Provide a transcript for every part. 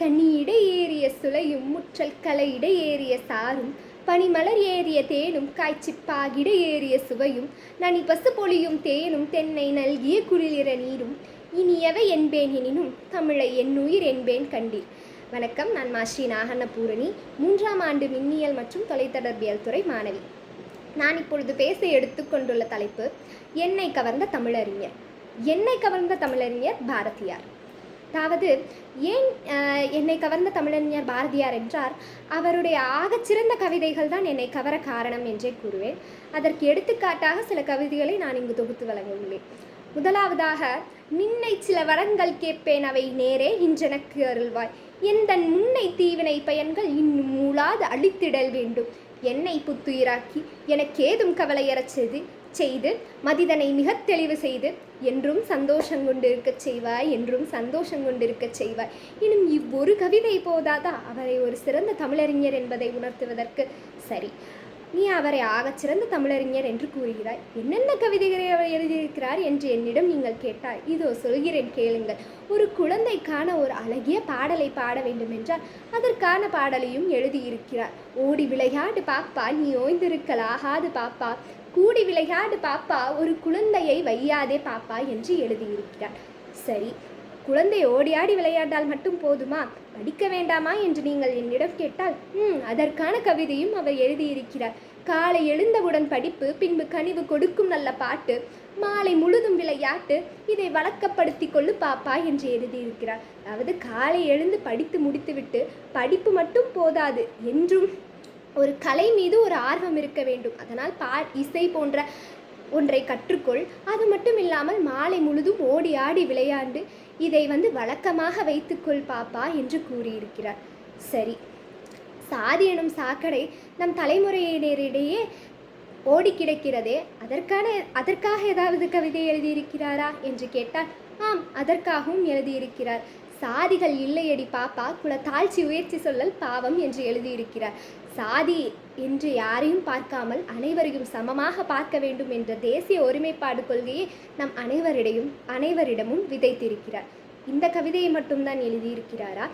கண்ணியிட ஏறிய சுளையும் முற்றல் கலையிட ஏறிய சாரும் பனிமலர் ஏறிய தேனும் காய்ச்சிப்பாகிட ஏறிய சுவையும் நனி பசு பொழியும் தேனும் தென்னை நல்கிய குளிர நீரும் இனியவை என்பேன் எனினும் தமிழை என்னுயிர் என்பேன் கண்டீர். வணக்கம் நான் மாஸ்ரீ நாகன்னபூரணி மூன்றாம் ஆண்டு மின்னியல் மற்றும் தொலைத்தொடர்பியல் துறை மாணவி. நான் இப்பொழுது பேச எடுத்துக்கொண்டுள்ள தலைப்பு என்னை கவர்ந்த தமிழறிஞர். என்னை கவர்ந்த தமிழறிஞர் பாரதியார். அதாவது ஏன் என்னை கவர்ந்த தமிழறிஞர் பாரதியார் என்றார் அவருடைய ஆகச்சிறந்த கவிதைகள் தான் என்னை கவர காரணம் என்றே கூறுவேன். அதற்கு எடுத்துக்காட்டாக சில கவிதைகளை நான் இங்கு தொகுத்து வழங்க உள்ளேன். முதலாவதாக நின்னை சில வரங்கள் கேட்பேன் அவை நேரே இன்றெனக்கு அருள்வாய். எந்த முன்னை தீவினை பயன்கள் இன்னும் மூளாது அழித்திடல் வேண்டும். என்னை புத்துயிராக்கி எனக்கேதும் கவலையறச் செய்து மதிதனை மிகத் தெளிவு செய்து என்றும் சந்தோஷம் கொண்டிருக்கச் செய்வாய் என்றும் சந்தோஷம் கொண்டிருக்கச் செய்வாய் இன்னும் இவ்வொரு கவிதை போதாதா? அவரை ஒரு சிறந்த தமிழறிஞர் என்பதை உணர்த்துவதற்கு. சரி நீ அவரை ஆகச் சிறந்த தமிழறிஞர் என்று கூறுகிறாய். என்னென்ன கவிதைகளை அவர் எழுதியிருக்கிறார் என்று என்னிடம் நீங்கள் கேட்டால் இதோ சொல்கிறேன் கேளுங்கள். ஒரு குழந்தைக்கான ஒரு அழகிய பாடலை பாட வேண்டுமென்றால் அதற்கான பாடலையும் எழுதியிருக்கிறார். ஓடி விளையாடு பாப்பா நீ ஓய்ந்திருக்கலாகாது பாப்பா. கூடி விளையாடு பாப்பா ஒரு குழந்தையை வையாதே பாப்பா என்று எழுதியிருக்கிறார் சரி குழந்தை ஓடியாடி விளையாண்டால் மட்டும் போதுமா? படிக்க வேண்டாமா என்று நீங்கள் என்னிடம் கேட்டால் ம் அதற்கான கவிதையும் அவர் எழுதியிருக்கிறார். காலை எழுந்தவுடன் படிப்பு பின்பு கனிவு கொடுக்கும் நல்ல பாட்டு மாலை முழுதும் விளையாட்டு இதை வழக்கப்படுத்தி கொள்ளு பாப்பா என்று எழுதியிருக்கிறார். அதாவது காலை எழுந்து படித்து முடித்துவிட்டு படிப்பு மட்டும் போதாது என்றும் ஒரு கலை மீது ஒரு ஆர்வம் இருக்க வேண்டும். அதனால் பா இசை போன்ற ஒன்றை கற்றுக்கொள். அது மட்டும் இல்லாமல் மாலை முழுதும் ஓடி ஆடி விளையாண்டு இதை வந்து வழக்கமாக வைத்துக்கொள் பாப்பா என்று கூறியிருக்கிறார். சரி. சாதி எனும் சாக்கடை நம் தலைமுறையினரிடையே ஓடி கிடக்கிறதே அதற்கான அதற்காக ஏதாவது கவிதை எழுதியிருக்கிறாரா என்று கேட்டால் ஆம் அதற்காகவும் எழுதியிருக்கிறார். சாதிகள் இல்லையடி பாப்பா. குல தாழ்ச்சி உயர்ச்சி சொல்லல் பாவம் என்று எழுதியிருக்கிறார். சாதி என்று யாரையும் பார்க்காமல் அனைவரையும் சமமாக பார்க்க வேண்டும் என்ற தேசிய ஒருமைப்பாடு கொள்கையை நம் அனைவரிடையும் அனைவரிடமும் விதைத்திருக்கிறார். இந்த கவிதையை மட்டும்தான் எழுதியிருக்கிறாரா?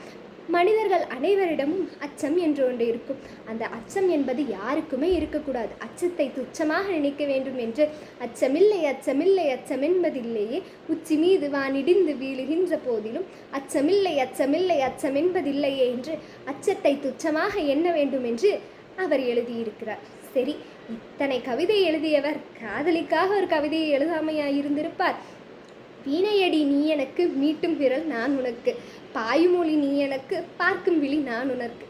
மனிதர்கள் அனைவரிடமும் அச்சம் என்று ஒன்று இருக்கும். அந்த அச்சம் என்பது யாருக்குமே இருக்கக்கூடாது. அச்சத்தை துச்சமாக நினைக்க வேண்டும் என்று அச்சமில்லை அச்சமில்லை அச்சமென்பதில்லையே. உச்சி மீது வானிடிந்து வீழுகின்ற போதிலும் அச்சமில்லை அச்சமில்லை அச்சமென்பதில்லையே என்று அச்சத்தை துச்சமாக எண்ண வேண்டும் என்று அவர் எழுதியிருக்கிறார். சரி இத்தனை கவிதை எழுதியவர் காதலிக்காக ஒரு கவிதையை எழுதாமையா இருந்திருப்பார் வீணையடி நீ எனக்கு மீட்டும் விரல் நான் உனக்கு. பாயுமொழி நீ எனக்கு பார்க்கும் விழி நான் உனக்கு.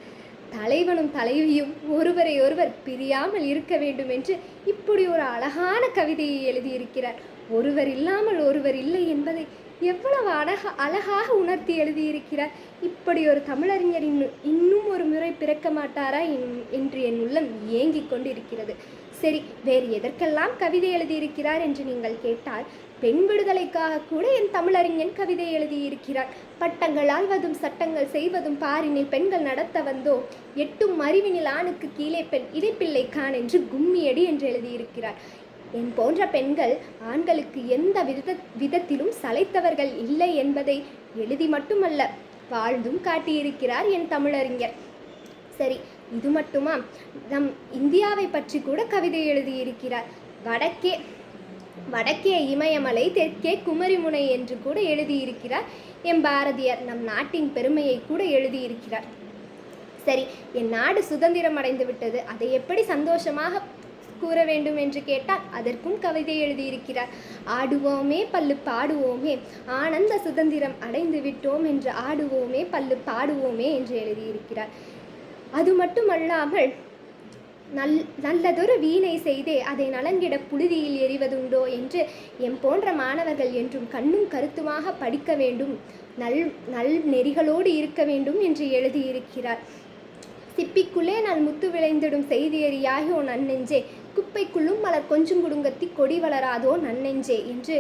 தலைவனும் தலைவியும் ஒருவரை ஒருவர் பிரியாமல் இருக்க வேண்டும் என்று இப்படி ஒரு அழகான கவிதையை எழுதியிருக்கிறார். ஒருவர் இல்லாமல் ஒருவர் இல்லை என்பதை எவ்வளவு அழகா அழகாக உணர்த்தி எழுதியிருக்கிறார். இப்படி ஒரு தமிழறிஞர் இன்னும் இன்னும் ஒரு முறை பிறக்க மாட்டாரா என்- என்று என் உள்ளம் ஏங்கிக் கொண்டிருக்கிறது. சரி வேறு எதற்கெல்லாம் கவிதை எழுதியிருக்கிறார் என்று நீங்கள் கேட்டால் பெண் விடுதலைக்காக கூட என் தமிழறிஞன் கவிதை எழுதியிருக்கிறார் பட்டங்கள் ஆழ்வதும் சட்டங்கள் செய்வதும் பாரினில் பெண்கள் நடத்த வந்தோ எட்டும் அறிவினில் ஆணுக்கு கீழே பெண் இடைப்பிள்ளை கான் என்று கும்மியடி என்று எழுதியிருக்கிறார். என் போன்ற பெண்கள் ஆண்களுக்கு எந்த வித விதத்திலும் சளைத்தவர்கள் இல்லை என்பதை எழுதி மட்டுமல்ல வாழ்ந்தும் காட்டியிருக்கிறார் என் தமிழறிஞர். சரி இது மட்டுமா? நம் இந்தியாவை பற்றி கூட கவிதை எழுதியிருக்கிறார். வடக்கே வடக்கே இமயமலை தெற்கே குமரிமுனை என்று கூட எழுதியிருக்கிறார் என் பாரதியார். நம் நாட்டின் பெருமையை கூட எழுதியிருக்கிறார். சரி என் நாடு சுதந்திரம் அடைந்து விட்டது. அதை எப்படி சந்தோஷமாக கூற வேண்டும் என்று கேட்டால் அதற்கும் கவிதை எழுதியிருக்கிறார். ஆடுவோமே பல்லு பாடுவோமே ஆனந்த சுதந்திரம் அடைந்து விட்டோம் என்று ஆடுவோமே பல்லு பாடுவோமே என்று எழுதியிருக்கிறார். அது மட்டுமல்லாமல் நல் நல்லதொரு வீணை செய்தே அதை நலங்கிட புழுதியில் எறிவதுண்டோ என்று எம் போன்ற மாணவர்கள் என்றும் கண்ணும் கருத்துமாக படிக்க வேண்டும் நல் நல் நெறிகளோடு இருக்க வேண்டும் என்று எழுதியிருக்கிறார். சிப்பிக்குள்ளே நான் முத்து விளைந்திடும் செய்தியறியாயோ நன்னெஞ்சே குப்பைக்குள்ளும் மலர் கொஞ்சம் குடுங்கத்தி கொடி வளராதோ நன்னெஞ்சே என்று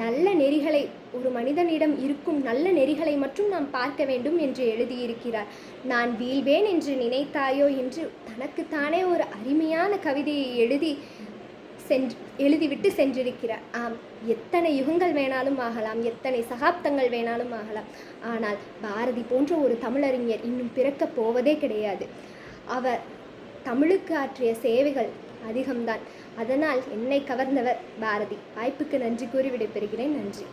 நல்ல நெறிகளை ஒரு மனிதனிடம் இருக்கும் நல்ல நெறிகளை மட்டும் நாம் பார்க்க வேண்டும் என்று எழுதியிருக்கிறார். நான் வீழ்வேன் என்று நினைத்தாயோ என்று தனக்குத்தானே ஒரு அருமையான கவிதையை எழுதி சென்று எழுதிவிட்டு சென்றிருக்கிறார். ஆம் எத்தனை யுகங்கள் வேணாலும் ஆகலாம் எத்தனை சகாப்தங்கள் வேணாலும் ஆகலாம். ஆனால் பாரதி போன்ற ஒரு தமிழறிஞர் இன்னும் பிறக்கப் போவதே கிடையாது. அவர் தமிழுக்கு ஆற்றிய சேவைகள் அதிகம்தான். அதனால் என்னை கவர்ந்தவர் பாரதி. வாய்ப்புக்கு நன்றி கூறி விடைபெறுகிறேன். நன்றி.